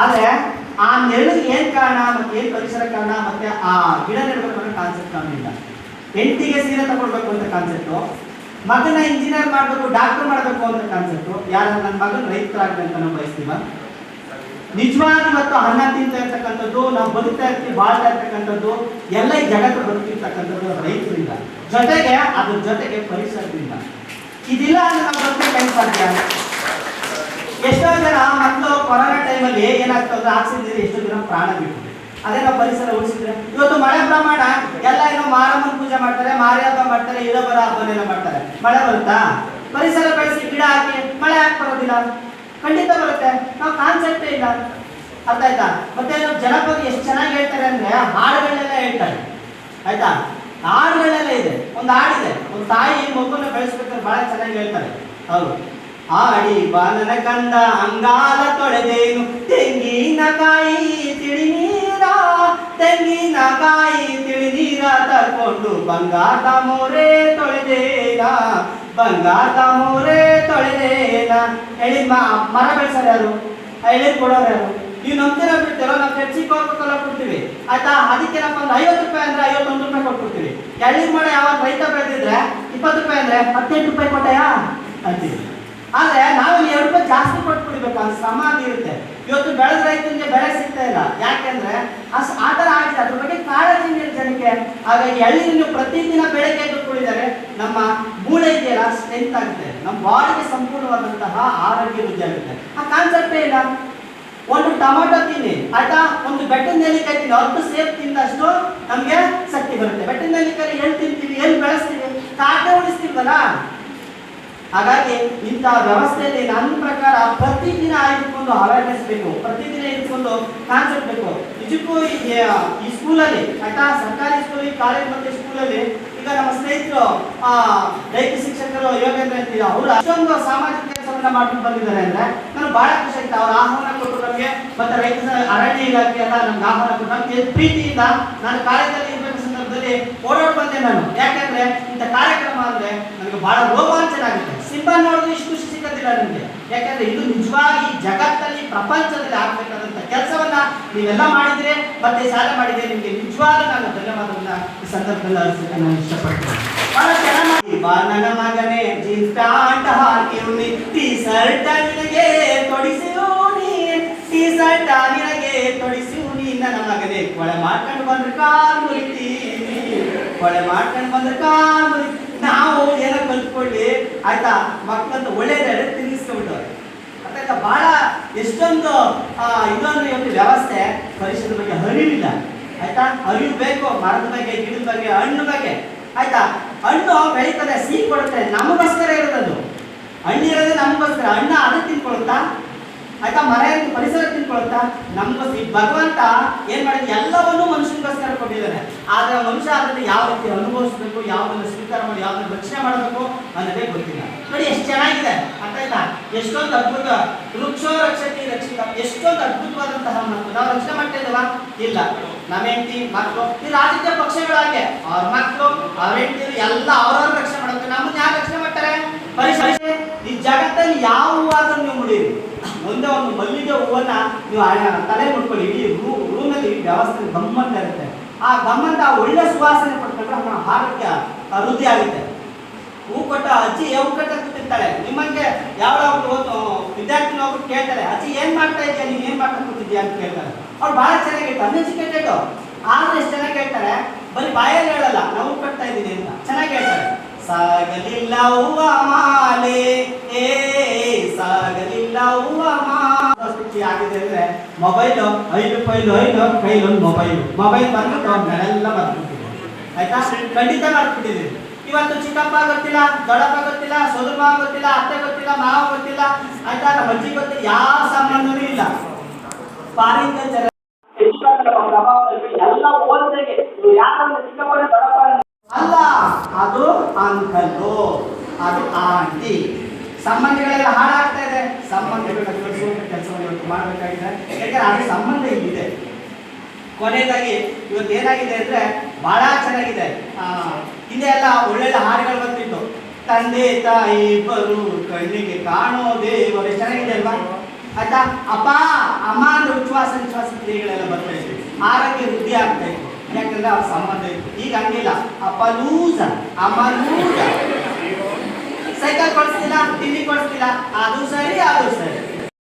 ಆದ್ರೆ ಆ ನೆರಳಿಗೆ ಏನ್ ಕಾರಣ ಮತ್ತೆ ಏನ್ ಪರಿಸರ ಕಾರಣ ಮತ್ತೆ ಆ ಗಿಡ ನೆಡಬೇಕು ಅನ್ನೋ ಕಾನ್ಸೆಪ್ಟ್ ಇಲ್ಲ ಹೆಂಡತಿಗೆ ಸೀರೆ ತಗೊಳ್ಬೇಕು ಅಂತ ಕಾನ್ಸೆಪ್ಟ್ ಮಗನ ಇಂಜಿನಿಯರ್ ಮಾಡಬೇಕು ಡಾಕ್ಟರ್ ಮಾಡಬೇಕು ಅಂತ ಕಾನ್ಸೆಪ್ಟ್ ಯಾರು ನನ್ನ ಮಗನ ರೈತರಾಗಬೇಕು ಅನ್ನೋ ಬಯಸ್ತೀವ? ನಿಜವಾಗಿ ಮತ್ತು ಅನ್ನ ತಿಂತ ಇರ್ತಕ್ಕಂಥದ್ದು, ನಾವು ಬದುಕ್ತಾ ಇರ್ತೀವಿ, ಬಾಳ್ತಾ ಇರ್ತಕ್ಕಂಥದ್ದು, ಎಲ್ಲ ಈ ಜಗತ್ತು ಬದುಕಿರ್ತಕ್ಕಂಥದ್ದು ರೈತರಿಂದ. ಜೊತೆಗೆ ಅದ್ರ ಜೊತೆಗೆ ಪರಿಸರದಿಂದ. ಇದಿಲ್ಲ ಅಂದ್ರೆ ನಾವು ಸಾಧ್ಯ? ಎಷ್ಟೋ ಜನ ಟೈಮಲ್ಲಿ ಏನಾಗ್ತದೆ ಆಕ್ಸಿಜನ್ ಎಷ್ಟು ಜನ ಪ್ರಾಣ ಬಿಟ್ಟು ಅದೇ ನಾವು ಪರಿಸರ ಉಳಿಸಿದ್ರೆ. ಇವತ್ತು ಮಳೆ ಪ್ರಮಾಣ, ಎಲ್ಲ ಏನೋ ಮಾರಮ್ಮನ ಪೂಜೆ ಮಾಡ್ತಾರೆ ಮಾರಿ ಹಬ್ಬ ಮಾಡ್ತಾರೆ ಇಳಬರ ಹಬ್ಬನೆಲ್ಲ ಮಾಡ್ತಾರೆ. ಮಳೆ ಬರುತ್ತಾ? ಪರಿಸರ ಬೆಳೆಸಿ ಗಿಡ ಹಾಕಿ ಮಳೆ ಯಾಕೆ ಬರೋದಿಲ್ಲ. ಖಂಡಿತ ಬರುತ್ತೆ. ನಾವು ಕಾನ್ಸೆಪ್ಟೇ ಇಲ್ಲ. ಅರ್ಥ ಆಯ್ತಾ? ಮತ್ತೆ ಜನಪದ ಎಷ್ಟು ಚೆನ್ನಾಗಿ ಹೇಳ್ತಾರೆ ಅಂದ್ರೆ ಹಾಡುಗಳನ್ನೆಲ್ಲ ಹೇಳ್ತಾರೆ. ಆಯ್ತಾ? ಹಾಡುಗಳೆಲ್ಲ ಇದೆ. ಒಂದು ಹಾಡಿದೆ. ಒಂದು ತಾಯಿ ಮಗುನ ಬೆಳೆಸ್ಬೇಕಾದ್ರೆ ಬಹಳ ಚೆನ್ನಾಗಿ ಹೇಳ್ತಾರೆ. ಹೌದು. ಆಡಿ ಬಾಲನ ಕಂದ ಅಂಗಾಲ ತೊಳೆದೇನು? ತೆಂಗಿನಕಾಯಿ ತಿಳಿ ನೀರ ತೆಂಗಿನಕಾಯಿ ತಿಳಿ ನೀರ ತಕೊಂಡು ಬಂಗಾತ ಮೋರೆ ತೊಳೆದೇನ? ಬಂಗಾತ ಮೋರೆ ತೊಳೆದೇನ? ಹೇಳಿ ಮರ ಬೆಳೆಸೋರು ಯಾರು? ಹೇಳಿದ್ ಕೊಡೋರು ಯಾರು? ನೀವು ನಂಬ್ತಿರೋ ಬಿಡ್ತೀರೋ, ನಾವು ಚರ್ಚಿ ಕೋಲ ಕೊಡ್ತೀವಿ. ಆಯ್ತಾ? ಅದಕ್ಕೇನಪ್ಪ ಅಂದ್ರೆ ಐವತ್ತು ರೂಪಾಯಿ ಅಂದ್ರೆ ಐವತ್ತೊಂದು ರೂಪಾಯಿ ಕೊಟ್ಬಿಡ್ತೀವಿ. ಎಳ್ಳಿ ಮಾಡ ಯಾವಾಗ ರೈತ ಬೆಳೆದಿದ್ರೆ, ಇಪ್ಪತ್ತು ರೂಪಾಯಿ ಅಂದ್ರೆ ಹದಿನೆಂಟು ರೂಪಾಯಿ ಕೊಟ್ಟಯ್ಯ ಅಂತೀವಿ ಆದ್ರೆ ನಾವು ಎರಡು ರೂಪಾಯಿ ಜಾಸ್ತಿ ಕೊಟ್ಟು ಅದು ಶ್ರಮ ಆಗಿರುತ್ತೆ. ಇವತ್ತು ಬೆಳೆದ ರೈತನಿಗೆ ಬೆಳೆ ಸಿಗ್ತಾ ಇಲ್ಲ. ಯಾಕೆಂದ್ರೆ ಆ ಥರ ಆಗಿದೆ. ಅದ್ರ ಬಗ್ಗೆ ಕಾಳಜಿ ನೀರು ಜನಕ್ಕೆ. ಹಾಗಾಗಿ ಎಳ್ನೀರು ನೀವು ಪ್ರತಿದಿನ ಬೆಳಗ್ಗೆ ಎದ್ದು ಕುಡಿದರೆ ನಮ್ಮ ಮೂಳೆ ಇದೆಯಲ್ಲ ಸ್ಟ್ರೆಂತ್ ಆಗುತ್ತೆ. ನಮ್ಮ ಬಾಡಿಗೆ ಸಂಪೂರ್ಣವಾದಂತಹ ಆರೋಗ್ಯ ವೃದ್ಧಿ ಆಗುತ್ತೆ. ಆ ಕಾನ್ಸೆಪ್ಟೇ ಇಲ್ಲ. ಒಂದು ಟೊಮೊಟೊ ತಿನ್ನಿ, ಆಯ್ತಾ? ಒಂದು ಬೆಟ್ಟದ ನೆಲ್ಲಿಕಾಯಿ ತಿನ್ನಿ. ಹತ್ತು ಸೇಬ್ ತಿಂದಷ್ಟು ನಮಗೆ ಶಕ್ತಿ ಬರುತ್ತೆ. ಬೆಟ್ಟದ ನೆಲ್ಲಿಕಾಯಿ ಎಲ್ಲಿ ತಿಂತೀವಿ? ಎಲ್ಲಿ ಬೆಳೆಸ್ತೀವಿ? ಕಾಟ ಉಳಿಸ್ತೀವಲ್ಲ? ಹಾಗಾಗಿ ಇಂಥ ವ್ಯವಸ್ಥೆಯಲ್ಲಿ ನನ್ನ ಪ್ರಕಾರ ಪ್ರತಿದಿನ ಇಟ್ಕೊಂಡು ಅವೇರ್ನೆಸ್ ಬೇಕು, ಪ್ರತಿದಿನ ಇಟ್ಕೊಂಡು ಕಾನ್ಸೆಪ್ಟ್ ಬೇಕು. ನಿಜಕ್ಕೂ ಈ ಸ್ಕೂಲಲ್ಲಿ ಆಯ್ತಾ? ಸರ್ಕಾರಿ ಸ್ಕೂಲ್ ಕಾಲೇಜ್ ಮತ್ತೆ ಸ್ಕೂಲಲ್ಲಿ ಈಗ ನಮ್ಮ ಸ್ನೇಹಿತರು, ಆ ದೈಹಿಕ ಶಿಕ್ಷಕರು, ಯೋಗೇಂದ್ರ ಅಂತೀರ ಅವರು ಅಷ್ಟೊಂದು ಸಾಮಾಜಿಕ ಕೆಲಸವನ್ನ ಮಾಡ್ಕೊಂಡು ಬಂದಿದ್ದಾರೆ ಅಂದ್ರೆ ನಾನು ಬಹಳ ಖುಷಿ ಆಯ್ತು ಅವ್ರ ಆಹ್ವಾನ ಕೊಟ್ಟು ನಮಗೆ ಮತ್ತೆ ರೈತ ಅರಣ್ಯ ಇಲಾಖೆ ಎಲ್ಲ ನಮ್ಗೆ ಆಹ್ವಾನ ಕೊಟ್ಟು ನಮಗೆ ಪ್ರೀತಿಯಿಂದ ನಾನು ಕಾಲೇಜಲ್ಲಿ ಸಂದರ್ಭದಲ್ಲಿ ಓಡಾಡ್ ಬಂದೆ ನಾನು. ಯಾಕಂದ್ರೆ ಇಂಥ ಕಾರ್ಯಕ್ರಮ ಅಂದ್ರೆ ನನಗೆ ಬಹಳ ರೋಮಾಂಚನ ಆಗುತ್ತೆ ಸಿಂಬಲ್ ನೋಡಿದ್ರೆ ಇಷ್ಟು ಖುಷಿ ಸಿಗೋದಿಲ್ಲ ನಿಮಗೆ. ಯಾಕಂದ್ರೆ ಇದು ನಿಜವಾಗಿ ಜಗತ್ತಲ್ಲಿ, ಪ್ರಪಂಚದಲ್ಲಿ ಆಗ್ಬೇಕಾದಂತ ಕೆಲಸವನ್ನ ನೀವೆಲ್ಲ ಮಾಡಿದ್ರೆ ಮತ್ತೆ ಸಾಲ ಮಾಡಿದ್ರೆ ನಿಮಗೆ ನಿಜವಾದ ನಾನು ಧನ್ಯವಾದವನ್ನ ಈ ಸಂದರ್ಭದಲ್ಲಿ ಅರ್ಸಕ್ಕೆ ನಾನು ಇಷ್ಟಪಡ್ತೇನೆ. ಬಹಳ ಚೆನ್ನಾಗಿ ನನ್ನ ಮಗನೇ, ಜೀನ್ಸ್ ಪ್ಯಾಂಟ್ ಹಾಕಿವ್ನಿ ಟೀ ಶರ್ಟ್ ನಿನಗೆ ನೀ ಟೀ ಶರ್ಟ್ ನಿನಗೆ ನೀ ನನ್ನ ಮಗನೇ ಕೊಳೆ ಮಾಡ್ಕೊಂಡು ಬಂದ್ರೆ ಕಾಲು ಮುರಿತೀನಿ. ಕೊಳೆ ಮಾಡ್ಕೊಂಡು ಬಂದ್ರೆ ಕಾಲ್ ಮುರಿ ನಾವು ಏನೋ ಕಲ್ತ್ಕೊಳ್ಳಿ. ಆಯ್ತಾ? ಮಕ್ಕಳಂತ ಒಳ್ಳೇದಾದ್ರೆ ತಿನ್ನಿಸ್ಕೊಂಡ್ಬಿಟ್ಟವ್ರೆ ಅರ್ಥಾಯ್ತಾ ಬಹಳ ಎಷ್ಟೊಂದು ಇದೊಂದು ಒಂದು ವ್ಯವಸ್ಥೆ ಪರಿಸರದ ಬಗ್ಗೆ ಹರಿವಿಲ್ಲ ಆಯ್ತಾ? ಅರಿವು ಬೇಕು, ಮರದ ಬಗ್ಗೆ, ಗಿಡದ ಬಗ್ಗೆ, ಹಣ್ಣು ಬಗ್ಗೆ. ಆಯ್ತಾ? ಹಣ್ಣು ಬೆಳೀತದೆ, ಸಿಹಿ ಕೊಡುತ್ತೆ. ನಮಗೋಸ್ಕರ ಇರೋದದು. ಹಣ್ಣು ಇರೋದೇ ನಮಗೋಸ್ಕರ. ಹಣ್ಣು ಅದು ತಿನ್ಕೊಳುತ್ತಾ ಆಯ್ತಾ? ಇದ್ದು ಪರಿಸರ ತಿಳ್ಕೊಳ್ತಾ ನಮ್ಮ ಭಗವಂತ ಏನ್ ಮಾಡಿದ? ಎಲ್ಲವನ್ನೂ ಮನುಷ್ಯನಿಗೋಸ್ಕರ ಕೊಟ್ಟಿದ್ದಾನೆ. ಆದ್ರೆ ಮನುಷ್ಯ ಅದನ್ನ ಯಾವ ರೀತಿ ಅನುಭವಿಸ್ಬೇಕು, ಯಾವ್ದನ್ನ ಸ್ವೀಕಾರ ಮಾಡಿ, ಯಾವ್ದನ್ನ ರಕ್ಷಣೆ ಮಾಡಬೇಕು ಅನ್ನೋದೇ ಗೊತ್ತಿಲ್ಲ. ನೋಡಿ, ಎಷ್ಟು ಚೆನ್ನಾಗಿದೆ. ಅರ್ಥ ಆಯ್ತಾ? ಎಷ್ಟೊಂದು ಅದ್ಭುತ. ವೃಕ್ಷೋ ರಕ್ಷತಿ ರಕ್ಷಿತ. ಎಷ್ಟೊಂದು ಅದ್ಭುತವಾದಂತಹ ಮಾತು ನಾವು ರಕ್ಷಣೆ ಮಾಡ್ತಾ ಇಲ್ಲ. ನಮ್ಮ ಹೆಂಡತಿ ಮಕ್ಕಳು, ಈ ರಾಜಕೀಯ ಪಕ್ಷಗಳಾಗೆ ಅವ್ರ ಮಕ್ಕಳು, ಅವ್ರ ಹೆಂಡತಿ ಎಲ್ಲ ಅವ್ರವ್ರ ರಕ್ಷಣೆ ಮಾಡಬೇಕು ನಮ್ಮನ್ನ ಯಾರು ರಕ್ಷಣೆ ಮಾಡ್ತಾರೆ? ಪರಿಸರ ಈ ಜಗತ್ತಲ್ಲಿ ಯಾವ ನೀವು ಮುಡೀರಿ ಒಂದೇ ಒಂದು ಮಲ್ಲಿಗೆ ಹೂವನ್ನ ನೀವು ತಲೆ ಮುಟ್ಕೊಳ್ಳಿ, ಇಡೀ ರೂಮಲ್ಲಿ ವ್ಯವಸ್ಥೆ ಗಮ್ಮಂತ ಇರುತ್ತೆ. ಆ ಗಮ್ಮಂತ ಒಳ್ಳೆ ಸುವಾಸನೆ ಪಡ್ಕೊಂಡ್ರೆ ನಮ್ಮ ಆರೋಗ್ಯ ವೃದ್ಧಿ ಆಗುತ್ತೆ. ಹೂ ಕೊಟ್ಟ ಅಜ್ಜಿ ಯಾವ ಕಟ್ಟ ಕೂತಿರ್ತಾಳೆ. ನಿಮ್ಮಂಗೆ ಯಾವ ವಿದ್ಯಾರ್ಥಿ ಹೋಗ್ಬಿಟ್ಟು ಕೇಳ್ತಾರೆ, ಅಜ್ಜಿ, ಏನ್ ಮಾಡ್ತಾ ಇದೆಯಾ ನೀನ್ ಏನ್ ಮಾಡ್ತಾ ಕೂತಿದ್ಯಾ ಅಂತ ಕೇಳ್ತಾರೆ. ಅವ್ರು ಬಹಳ ಚೆನ್ನಾಗಿ ಹೇಳ್ತಾರೆ ಅನ್ಎಜುಕೇಟೆಡ್ ಆದ್ರೆ ಎಷ್ಟು ಚೆನ್ನಾಗಿ ಹೇಳ್ತಾರೆ? ಬರೀ ಬಾಯಲ್ಲಿ ಹೇಳಲ್ಲ, ನಾವು ಕಟ್ತಾ ಇದ್ದೀನಿ ಅಂತ ಚೆನ್ನಾಗಿ ಹೇಳ್ತಾರೆ ಸಾಗಲಿಲ್ಲ ಹೂವ ಏ ಸಾಗಲಿಲ್ಲ ಹೂವ ಮಾಲೆ ಆಗಿದೆ ಅಂದ್ರೆ ಮೊಬೈಲ್, ಐದು ಫೈಲ್, ಐದು ಕೈಲೊಂದು ಮೊಬೈಲ್. ಮೊಬೈಲ್ ಬಂದ್ಬಿಟ್ಟು ನೆಲ್ಲ ಬಂದ್ಬಿಟ್ಟಿದೆ ಆಯ್ತಾ? ಖಂಡಿತ ಮಾಡ್ಬಿಟ್ಟಿದ್ದೀವಿ ಇವತ್ತು ಚಿಕ್ಕಪ್ಪ ಗೊತ್ತಿಲ್ಲ, ದೊಡ್ಡಪ್ಪ ಗೊತ್ತಿಲ್ಲ ಸೋದರಮ್ಮ ಗೊತ್ತಿಲ್ಲ, ಅತ್ತೆ ಗೊತ್ತಿಲ್ಲ, ಮಾವ ಗೊತ್ತಿಲ್ಲ. ಆಯ್ತಾ? ನಮ್ಮ ಅಜ್ಜಿ ಗೊತ್ತಿಲ್ಲ ಯಾವ ಸಂಬಂಧನೂ ಇಲ್ಲ. ಫಾರಿನ್ ಅಂಕಲ್ಲು ಅದು ಆಂಟಿ ಸಂಬಂಧಗಳೆಲ್ಲ ಹಾಳಾಗ್ತಾ ಇದೆ. ಸಂಬಂಧಿಗಳು ಕೆಲಸವನ್ನು ಇವತ್ತು ಮಾಡಬೇಕಾಗಿದೆ. ಯಾಕಂದ್ರೆ ಅದೇ ಸಂಬಂಧ ಇಲ್ಲಿದೆ. ಕೊನೆಯದಾಗಿ ಇವತ್ತು ಏನಾಗಿದೆ ಅಂದ್ರೆ ಬಹಳ ಚೆನ್ನಾಗಿದೆ. ಹಿಂದೆ ಎಲ್ಲ ಒಳ್ಳೊಳ್ಳೆ ಹಾಡುಗಳು ಬರ್ತಿತ್ತು ತಂದೆ, ತಾಯಿ ಇಬ್ಬರು ಕಣ್ಣಿಗೆ ಕಾಣೋ ದೇವರು. ಚೆನ್ನಾಗಿದೆ ಅಲ್ವಾ? ಆಯ್ತಾ? ಅಪ್ಪ, ಅಮ್ಮ ಅಂದ್ರೆ ಕ್ರಿಯೆಗಳೆಲ್ಲ ಬರ್ತಾ ಇತ್ತು ಆರೋಗ್ಯ ವೃದ್ಧಿ ಆಗ್ತಾ ಯಾಕಂದ್ರೆ ಅವ್ರ ಸಂಬಂಧ ಇತ್ತು. ಈಗ ಹಂಗಿಲ್ಲ. ಅಪಲೂಜ, ಅಮಲೂಜ. ಸೈಕಲ್ ಕೊಡಿಸ್ತಿಲ್ಲ ತಿಂಡಿ ಕೊಡಿಸ್ತಿಲ್ಲ, ಅದು ಸರಿ ಅದು ಸರಿ.